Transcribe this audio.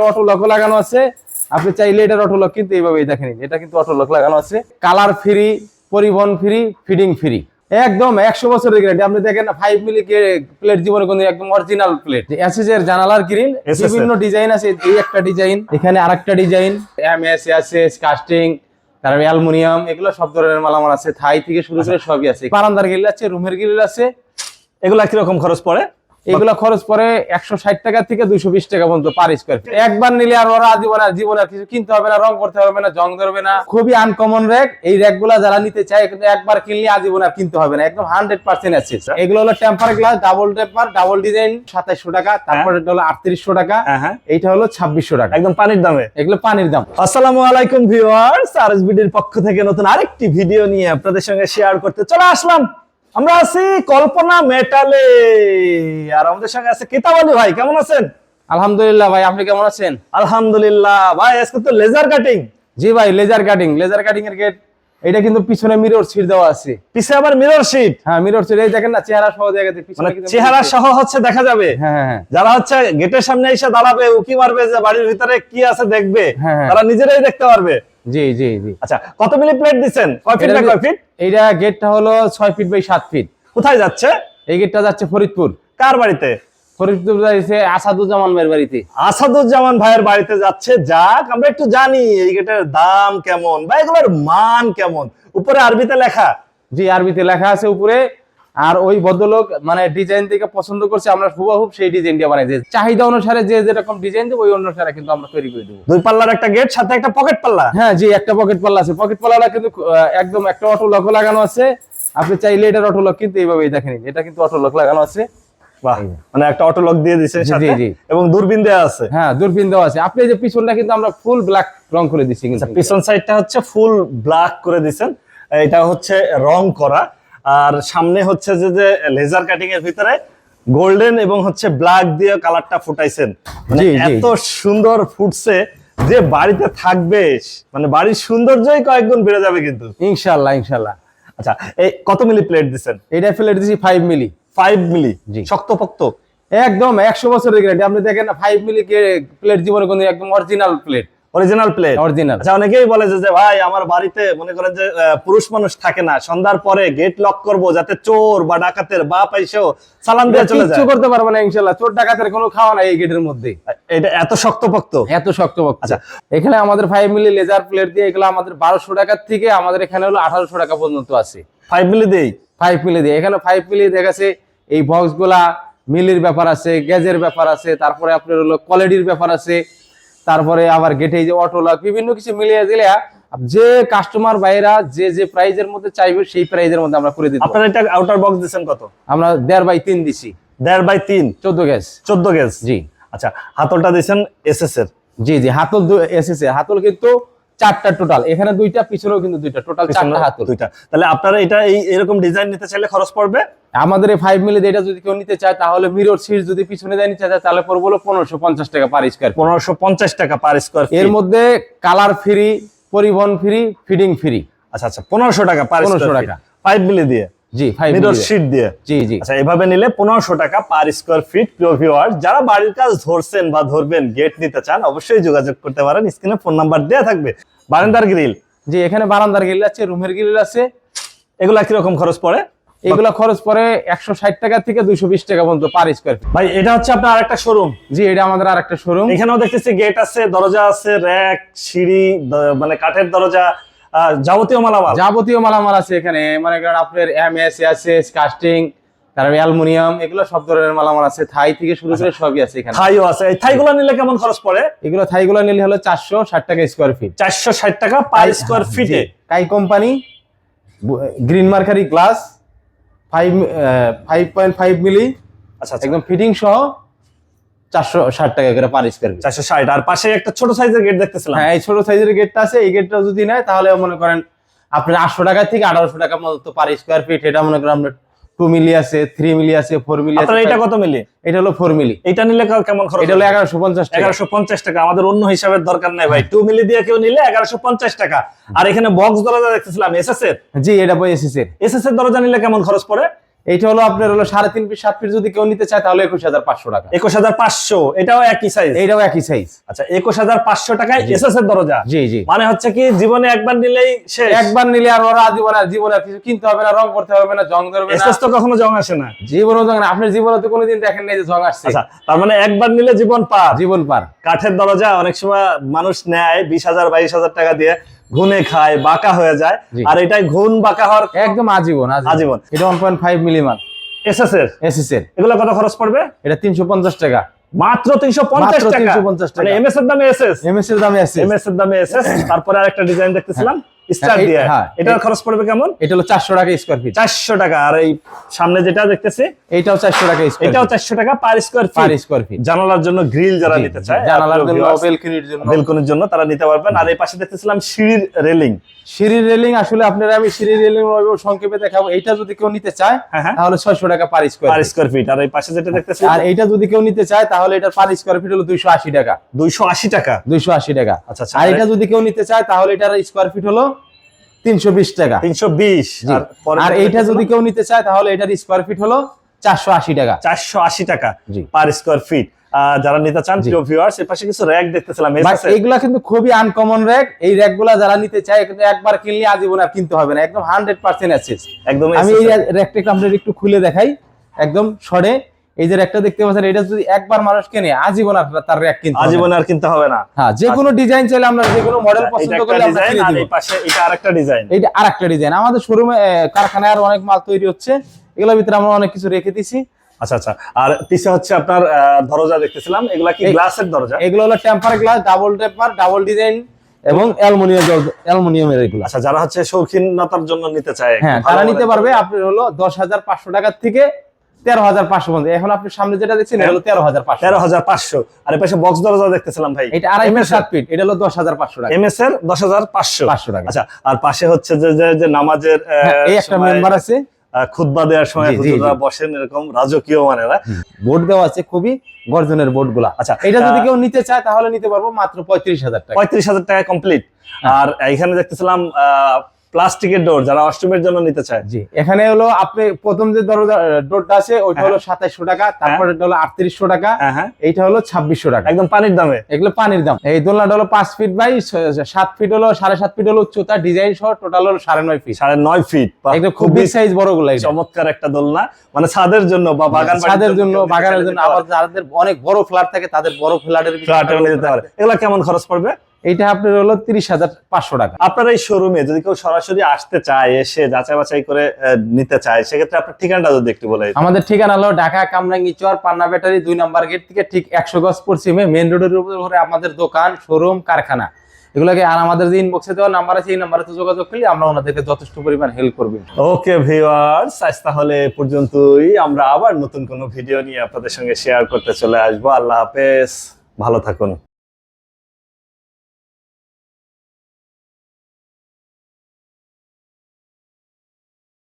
একটা auto lock লাগানো আছে। আপনি চাইলে এটার অটো লক কিন্তু এইভাবেই দেখেন এটা কিন্তু অটো লক লাগানো আছে। কালার ফ্রি পরিবহন ফ্রি ফিডিং ফ্রি একদম একশো বছরের গ্যারান্টি আপনি দেখেন ফাইভ মিলি প্লেট জীবনে কোনো একদম অরিজিনাল প্লেট এসএস এর জানালার গ্রিল বিভিন্ন ডিজাইন আছে। এই একটা ডিজাইন এখানে আরেকটা design M S S casting তারপরে অ্যালুমিনিয়াম এগুলো সব ধরনের মালামাল আছে। থাই থেকে শুরু করে সবই আছে। বারান্দার গ্রিল আছে রুমের গ্রিল আছে। এগুলা কীরকম খরচ পড়ে। এগুলো খরচ পরে একশো ষাট টাকা থেকে দুইশো বিশ টাকা পর্যন্ত পার স্কোয়ার ফিট একবার নিলে আর ওরা জীবন আর জীবন আর কিছু কিনতে হবে না রং করতে হবে না জং ধরবে না। খুবই আনকমন র্যাক এই র্যাকগুলা যারা নিতে চায় কিন্তু একবার কিনলে আজীবন আর কিনতে হবে না। একদম হান্ড্রেড পার্সেন্ট আছে। এগুলো হলো temper glass double temper double design সাতাইশশো টাকা। তারপরে এটা হলো আটত্রিশশো টাকা। হ্যাঁ হ্যাঁ। এইটা হলো ছাব্বিশশো টাকা। একদম পানির দামে। এগুলো পানির দাম। আসসালামু আলাইকুম ভিউয়ার্স আরএসবিডির পক্ষ থেকে নতুন আরেকটি ভিডিও নিয়ে আপনাদের সঙ্গে শেয়ার করতে চলে আসলাম। আমরা আছি কল্পনা মেটালে। আর আমাদের সঙ্গে আছে কিতাব আলী ভাই কেমন আছেন? আলহামদুলিল্লাহ ভাই আপনি কেমন আছেন? আলহামদুলিল্লাহ। ভাই আজকে তো লেজার কাটিং জি ভাই লেজার কাটিং লেজার কাটিং এর গেট এটা কিন্তু পিছনে মিরর সিট দেওয়া আছে। পিছে আবার মিরর শিট হ্যাঁ মিরর সিট এই দেখেন না চেহারা সহ জায়গাতে পিছনে মানে চেহারা সহ হচ্ছে দেখা যাবে? হ্যাঁ হ্যাঁ হ্যাঁ। যারা হচ্ছে গেটের সামনে এসে দাঁড়াবে উকি মারবে যে বাড়ির ভিতরে কি আছে দেখবে হ্যাঁ। তারা নিজেরাই দেখতে পারবে। জি জি জি। আচ্ছা কত মিলি প্লেট দিচ্ছেন? কয় ফিট না কয় ফিট এইটা গেটটা হলো ছয় ফিট বাই সাত ফিট কোথায় যাচ্ছে? এই গেটটা যাচ্ছে ফরিদপুর। কার বাড়িতে? ফরিদপুর যাচ্ছে আসাদুজ্জামান ভাইয়ের বাড়িতে। আসাদুজ্জামান ভাইয়ের বাড়িতে যাচ্ছে। যাক আমরা একটু জানি এই গেটের দাম কেমন বা এগুলোর মান কেমন। উপরে আরবিতে লেখা। জি আরবিতে লেখা আছে উপরে। আর ওই ভদ্রলোক মানে ডিজাইন থেকে পছন্দ করছে আমরা হুবাহুব সেই ডিজাইনটা বানাই। দিই চাহিদা অনুসারে যে যেরকম ডিজাইন দেবো ওই অনুসারে কিন্তু আমরা তৈরি করে দেবো। দুই পাল্লার একটা গেট সাথে একটা পকেট পাল্লা? হ্যাঁ জি একটা পকেট পাল্লা আছে। পকেট পাল্লাটা কিন্তু একদম একটা অটো লক লাগানো আছে। আপনি চাইলে এটার অটো লক কিন্তু এইভাবেই দেখেন। এটা কিন্তু অটো লক লাগানো আছে। মানে একটা অটো লক দিয়ে দিয়েছে সাথে। এবং দূরবীন দেওয়া আছে। হ্যাঁ দূরবীন দেওয়া আছে। আপনি যে পিছনটা কিন্তু আমরা ফুল ব্ল্যাক রং করে কিন্তু। আচ্ছা, পিছন সাইডটা হচ্ছে ফুল ব্ল্যাক করে দিছেন। এটা হচ্ছে রং করা। আর সামনে হচ্ছে যে যে লেজার কাটিং এর ভিতরে গোল্ডেন এবং হচ্ছে ব্ল্যাক দিয়ে কালারটা ফুটাইছেন। মানে এত সুন্দর ফুটছে যে বাড়িতে থাকবে মানে বাড়ির সৌন্দর্যই কয়েকগুণ বেড়ে যাবে কিন্তু। ইনশাল্লাহ ইনশাল্লাহ আচ্ছা এই কত মিলি প্লেট দিছেন? এটা ফেলে দিচ্ছি ফাইভ মিলি। Five milli? জি। শক্তপোক্ত? একদম একশো বছরের গ্যারান্টি আপনি দেখেন ফাইভ মিলি প্লেট জীবনে কোনো একদম original plate original plate original আচ্ছা অনেকেই বলে যে ভাই আমার বাড়িতে মনে করেন যে পুরুষ মানুষ থাকে না। সন্ধ্যার পরে গেট লক করব যাতে চোর বা ডাকাতের বা পাইছেও সালাম দিয়ে চলে যায়। করতে পারবে না ইনশাল্লাহ। চোর ডাকাতের কোনো খাওয়া নাই এই গেটের মধ্যে। এটা এত শক্তপোক্ত? এত শক্ত বক্ত আচ্ছা। এখানে আমাদের ফাইভ মিলি লেজার প্লেট দিয়ে এগুলো আমাদের বারোশো টাকার থেকে আমাদের এখানে হলো আঠারোশো টাকা পর্যন্ত আছে। ফাইভ মিলি দেই ফাইভ মিলি দিয়ে। এখানে ফাইভ মিলি দেখাচ্ছে এই বক্সগুলা মিলির ব্যাপার আছে গ্যাজের ব্যাপার আছে তারপরে আপনার হলো কোয়ালিটির ব্যাপার আছে। তারপরে আবার গেটে যে অটো লক বিভিন্ন কিছু মিলিয়ে দিলে যে কাস্টমার বাইরা যে যে প্রাইজের মধ্যে চাইবে সেই প্রাইজের মধ্যে আমরা করে দিই আপনারা এটা আউটার বক্স দিচ্ছেন কত? আমরা দেড় বাই তিন দিছি। দেড় বাই তিন? চোদ্দ গ্যাস চোদ্দ গেজ জি। আচ্ছা হাতলটা দিচ্ছেন এস এস এর। জি জি হাতল এসেছে হাতল কিন্তু চারটা টোটাল এখানে দুইটা পিছনেও কিন্তু দুইটা। টোটাল চারটা হাতল দুইটা। তাহলে আপনারা এটা এই এরকম ডিজাইন নিতে চাইলে খরচ পড়বে? আমাদের এই ফাইভ মিলি এটা যদি কেউ নিতে চায় তাহলে মিরর সিট যদি পিছনে দেয় নিতে চায় তাহলে পড়ব পনেরোশো পঞ্চাশ টাকা পার স্কোয়ার পনেরোশো পঞ্চাশ টাকা পার স্কোয়ার এর মধ্যে কালার ফ্রি পরিবহন ফ্রি ফিডিং ফ্রি আচ্ছা আচ্ছা পনেরোশো টাকা পার 1500 টাকা। ফাইভ মিলি দিয়ে। জি মিরর শিট দিয়ে। জি জি। আচ্ছা এভাবে নিলে পনেরোশো টাকা পার স্কোয়ার ফিট প্রিয় ভিউয়ার যারা বাড়ির কাজ ধরছেন বা ধরবেন গেট নিতে চান অবশ্যই যোগাযোগ করতে পারেন। স্ক্রিনে ফোন নাম্বার দেওয়া থাকবে। বারান্দার গ্রিল জি এখানে বারান্দার গ্রিল আছে রুমের গ্রিল আছে। এগুলা কীরকম খরচ পড়ে? এগুলো খরচ পরে একশো ষাট টাকা থেকে দুইশো বিশ টাকা পর্যন্ত পার স্কোয়ার ফিট ভাই এটা হচ্ছে আপনার আরেকটা শোরুম জি এটা আমাদের আর একটা শোরুম এখানেও দেখতেছি গেট আছে দরজা আছে র্যাক সিঁড়ি মানে কাঠের দরজা যাবতীয় মালামাল? যাবতীয় মালামাল আছে এখানে। মানে করেন আপনার এম এস এস কাস্টিং তারপরে অ্যালুমিনিয়াম এগুলো সব ধরনের মালামাল আছে। থাই থেকে শুরু করে সবই আছে এখানে। থাইও আছে। এই থাইগুলো নিলে কেমন খরচ পড়ে? এগুলো থাইগুলো নিলে হলো চারশো ষাট টাকা স্কোয়ার ফিট চারশো ষাট টাকা পার স্কোয়ার ফিটে কাই company green mercury glass five five point five milli আচ্ছা আচ্ছা। একদম ফিটিং সহ চারশো ষাট টাকা করে পার স্কোয়ার ফিট চারশো ষাট আর পাশে একটা ছোট সাইজের গেট দেখতেছিলাম। হ্যাঁ এই ছোট সাইজের গেটটা আছে এই গেটটা যদি নেয় তাহলে মনে করেন আপনার আটশো টাকা থেকে আঠারোশো টাকা মতো পার স্কোয়ার ফিট এটা মনে করেন আপনার টু মিলি আছে থ্রি মিলি আছে ফোর মিলি আছে এটা কত মিলি এটা হলো ফোর মিলি এটা নিলে কেমন খরচ এটা হলো এগারোশো পঞ্চাশ টাকা। এগারোশো পঞ্চাশ টাকা আমাদের অন্য হিসাবের দরকার নেই ভাই। টু মিলি দিয়ে কেউ নিলে এগারোশো পঞ্চাশ টাকা। আর এখানে বক্স দরজা দেখতেছিলাম এস এস এর? জি এটা বই এসেছে এস এস এর দরজা নিলে কেমন খরচ পড়ে? এইটা হলো আপনার হলো সাড়ে তিন ফিট সাত ফিট যদি কেউ নিতে চায় তাহলে একুশ হাজার পাঁচশো টাকা। একুশ হাজার পাঁচশো এটাও একই সাইজ এইটাও একই সাইজ আচ্ছা একুশ হাজার পাঁচশো টাকায় এসএস এর দরজা। জি জি। মানে হচ্ছে কি জীবনে একবার নিলেই শেষ। একবার নিলে আর ওরা জীবনে আর জীবনে আর কিছু কিনতে হবে না রং করতে হবে না জং ধরবে না। তো কখনো জং আসে না। জীবনও জং না। আপনার জীবনে তো কোনোদিন দেখেন নাই যে জং আসছে। আচ্ছা তার মানে একবার নিলে জীবন পার। জীবন পার। কাঠের দরজা অনেক সময় মানুষ নেয় বিশ হাজার বাইশ হাজার টাকা দিয়ে। ঘুনে খায় বাঁকা হয়ে যায়। আর এটাই ঘুন বাঁকা হওয়ার একদম আজীবন আজীবন। এটা ওয়ান পয়েন্ট ফাইভ মিলিমান এসএস এর এসএস এর এগুলো কত খরচ পড়বে? এটা তিনশো পঞ্চাশ টাকা। মাত্র তিনশো পঞ্চাশ টাকা? 350 টাকা। মানে এমএস এর দামে এসএস এমএস এর দামে এসএস এমএস এর দামে এসএস তারপরে আরেকটা ডিজাইন দেখতেছিলাম। স্টার দিয়ে। হ্যাঁ, এটার খরচ পড়বে কেমন? এটা হলো চারশো টাকা স্কোয়ার ফিট চারশো টাকা। আর এই সামনে যেটা দেখতেছি এইটাও চারশো টাকা স্কোয়ার এটাও চারশো টাকা per square per feet feet জানালার জন্য গ্রিল যারা নিতে চায় জানালার জন্য বেলকনির জন্য। বেলকনির জন্য তারা নিতে পারবেন। আর এই পাশে দেখতেছিলাম সিঁড়ির রেলিং সিঁড়ির রেলিং আসলে আপনারা আমি সিঁড়ির রেলিং সংক্ষেপে দেখাবো। এইটা যদি কেউ নিতে চায় হ্যাঁ হ্যাঁ। তাহলে ছয়শো টাকা per square per square feet আর এই পাশে যেটা দেখতেছি আর এইটা যদি কেউ নিতে চায় তাহলে এটার পার স্কোয়ার ফিট হলো দুইশো আশি টাকা। দুইশো আশি টাকা। দুইশো আশি টাকা। আচ্ছা আচ্ছা। আর এটা যদি কেউ নিতে চায় তাহলে এটার স্কোয়ার ফিট হলো তিনশো বিশ টাকা তিনশো বিশ। আর এইটা যদি কেউ নিতে চায় তাহলে এটার স্কোয়ার ফিট হলো চারশো আশি টাকা চারশো আশি টাকা। পার স্কোয়ার ফিট যারা নিতে চান। প্রিয় ভিউয়ার্স এর পাশে কিছু র্যাক দেখতেছিলাম। এইগুলা কিন্তু খুবই আনকমন র্যাক এই র্যাকগুলা যারা নিতে চায় কিন্তু একবার কিনলে আজীবন আর কিনতে হবে না একদম হান্ড্রেড পার্সেন্ট অ্যাসেস একদম আমি এই। র্যাকটা আপনাদের একটু খুলে দেখাই একদম সরে এই যে র্যাকটা দেখতে পাচ্ছেন এটা যদি একবার মানুষ কেনে আজীবন আর তার র্যাক কিনতে হবে। আজীবন আর কিনতে হবে না। হ্যাঁ যে কোনো ডিজাইন চাইলে আমরা যে কোনো মডেল পছন্দ করলে আমরা কিনে আর এই পাশে এটা আরেকটা ডিজাইন এইটা আরেকটা ডিজাইন আমাদের শোরুমে কারখানায় আর অনেক মাল তৈরি হচ্ছে। এগুলোর ভিতরে আমরা অনেক কিছু রেখে দিছি। আচ্ছা আচ্ছা। আর পিছে হচ্ছে আপনার দরজা দেখতেছিলাম। এগুলা কি গ্লাসের দরজা? এগুলো হলো temper glass double temper double design এবং অ্যালুমিনিয়াম অ্যালুমিনিয়ামের এগুলো। আচ্ছা যারা হচ্ছে শৌখিনতার জন্য নিতে চায় হ্যাঁ তারা নিতে পারবে। আপনি হলো দশ হাজার পাঁচশো টাকার থেকে তেরো হাজার পাঁচশো এখন আপনি সামনে যেটা দেখছেন এটা হলো তেরো হাজার পাঁচশো। তেরো হাজার পাঁচশো। আর এই পাশে বক্স দরজা দেখতেছিলাম ভাই। এটা আড়াই ফিট সাত ফিট এটা হলো দশ হাজার পাঁচশো টাকা। এম এস এর দশ হাজার পাঁচশো। পাঁচশো টাকা। আচ্ছা আর পাশে হচ্ছে যে যে- যে নামাজের এই একটা মেম্বার আছে। আহ, দেওয়ার সময় হুজুররা বসেন এরকম রাজকীয় মানেরা। বোর্ড দেওয়া আছে খুবই গর্জনের বোর্ডগুলা আচ্ছা, এটা যদি কেউ নিতে চায় তাহলে নিতে পারব মাত্র পঁয়ত্রিশ হাজার টাকা। পঁয়ত্রিশ হাজার টাকা কমপ্লিট। হ্যাঁ। আর এখানে দেখতেছিলাম প্লাস্টিকের ডোর যারা অষ্টমের জন্য নিতে চায়। জি এখানে হলো আপনি প্রথম যে দরজা ডোরটা আছে ওইটা হলো সাতাইশশো টাকা তারপরে হলো আটত্রিশশো টাকা হ্যাঁ হ্যাঁ। এইটা হলো ছাব্বিশশো টাকা। একদম পানির দামে। এগুলো পানির দাম। এই দোলনাটা হলো পাঁচ ফিট বাই সাত ফিট হলো সাড়ে সাত ফিট হলো উচ্চতা ডিজাইন সহ টোটাল হলো সাড়ে নয় ফিট সাড়ে নয় ফিট এগুলো খুব বিগ সাইজ বড়গুলো চমৎকার একটা দোলনা। মানে ছাদের জন্য বা বাগান ছাদের জন্য বাগানের জন্য আবার যাদের অনেক বড় ফ্ল্যাট থাকে তাদের বড় ফ্ল্যাটের পারে। এগুলা কেমন খরচ পড়বে? এইটা আপনার হলো তিরিশ হাজার পাঁচশো টাকা। আপনার এই শোরুমে যদি কেউ সরাসরি আসতে চায় এসে যাচাই বাছাই করে নিতে চায় সেক্ষেত্রে আপনার ঠিকানাটা যদি একটু বলে আমাদের ঠিকানা হলো ঢাকা কামরাঙ্গি চর পান্না ব্যাটারি দুই নাম্বার গেট থেকে ঠিক একশো গজ পশ্চিমে মেন রোডের উপরে আমাদের দোকান শোরুম কারখানা। এগুলোকে আর আমাদের যে ইনবক্সে দেওয়া নাম্বার আছে এই নাম্বারে তো যোগাযোগ করলে আমরা ওনাদেরকে যথেষ্ট পরিমাণ হেল্প করব। ওকে ভিউয়ার্স আজ তাহলে পর্যন্তই। আমরা আবার নতুন কোনো ভিডিও নিয়ে আপনাদের সঙ্গে শেয়ার করতে চলে আসব। আল্লাহ হাফেজ। ভালো থাকুন।